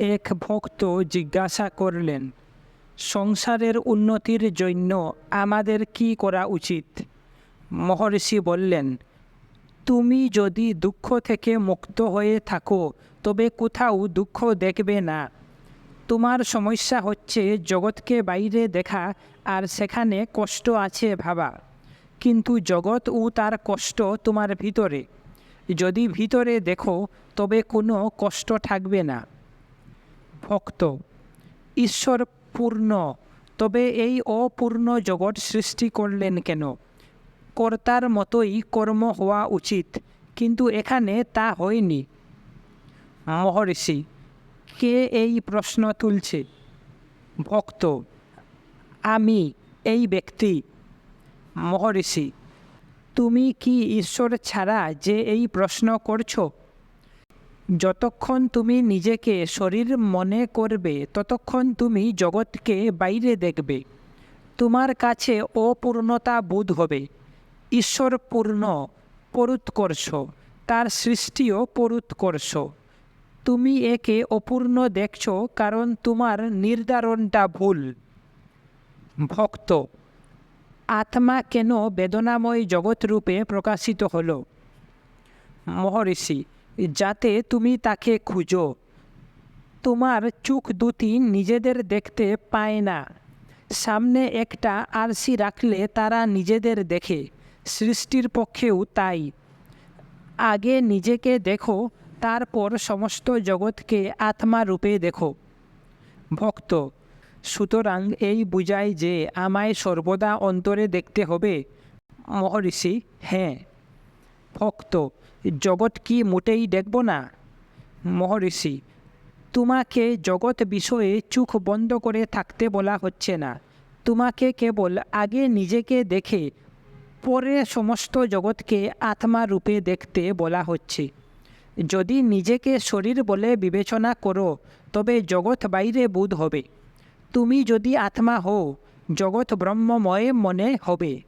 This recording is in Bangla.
এক ভক্ত জিজ্ঞাসা করলেন, সংসারের উন্নতির জন্য আমাদের কি করা উচিত? মহর্ষি বললেন, তুমি যদি দুঃখ থেকে মুক্ত হয়ে থাকো, তবে কোথাও দুঃখ দেখবে না। তোমার সমস্যা হচ্ছে জগৎকে বাইরে দেখা, আর সেখানে কষ্ট আছে ভাবা। কিন্তু জগৎ ও তার কষ্ট তোমার ভিতরে। যদি ভিতরে দেখো, তবে কোনো কষ্ট থাকবে না। ভক্ত ঈশ্বর পূর্ণ তবে এই অপূর্ণ জগৎ সৃষ্টি করলেন কেন? কর্তার মতোই কর্ম হওয়া উচিত, কিন্তু এখানে তা হয়নি। মহর্ষি, কে এই প্রশ্ন তুলছে? ভক্ত, আমি এই ব্যক্তি। মহর্ষি, তুমি কি ঈশ্বর ছাড়া যে এই প্রশ্ন করছ? যতক্ষণ তুমি নিজেকে শরীর মনে করবে, ততক্ষণ তুমি জগৎকে বাইরে দেখবে। তোমার কাছে অপূর্ণতা বোধ হবে। ঈশ্বর পূর্ণ, পরুৎকর্ষ। তার সৃষ্টিও পরুৎকর্ষ। তুমি একে অপূর্ণ দেখছ কারণ তোমার নির্ধারণটা ভুল। ভক্ত, আত্মা কেন বেদনাময় জগৎ রূপে প্রকাশিত হলো? মহর্ষি যাতে তুমি তাকে খুঁজো। তোমার চোখ দুটি নিজেদের দেখতে পায় না। সামনে একটা আরসি রাখলে তারা নিজেদের দেখে, সৃষ্টির পক্ষেও তাই। আগে নিজেকে দেখো, তারপর সমস্ত জগৎকে আত্মা রূপে দেখো। ভক্ত, সুতরাং এই বুঝায় যে আমায় সর্বদা অন্তরে দেখতে হবে। মহর্ষি হ্যাঁ। ভক্ত, জগৎ কি মোটেই দেখব না? মহর্ষি, তোমাকে জগৎ বিষয়ে চোখ বন্ধ করে থাকতে বলা হচ্ছে না। তোমাকে কেবল আগে নিজেকে দেখে, পরে সমস্ত জগৎকে আত্মা রূপে দেখতে বলা হচ্ছে। যদি নিজেকে শরীর বলে বিবেচনা করো, তবে জগৎ বাইরে বোধ হবে। তুমি যদি আত্মা হও, জগৎ ব্রহ্মময় মনে হবে।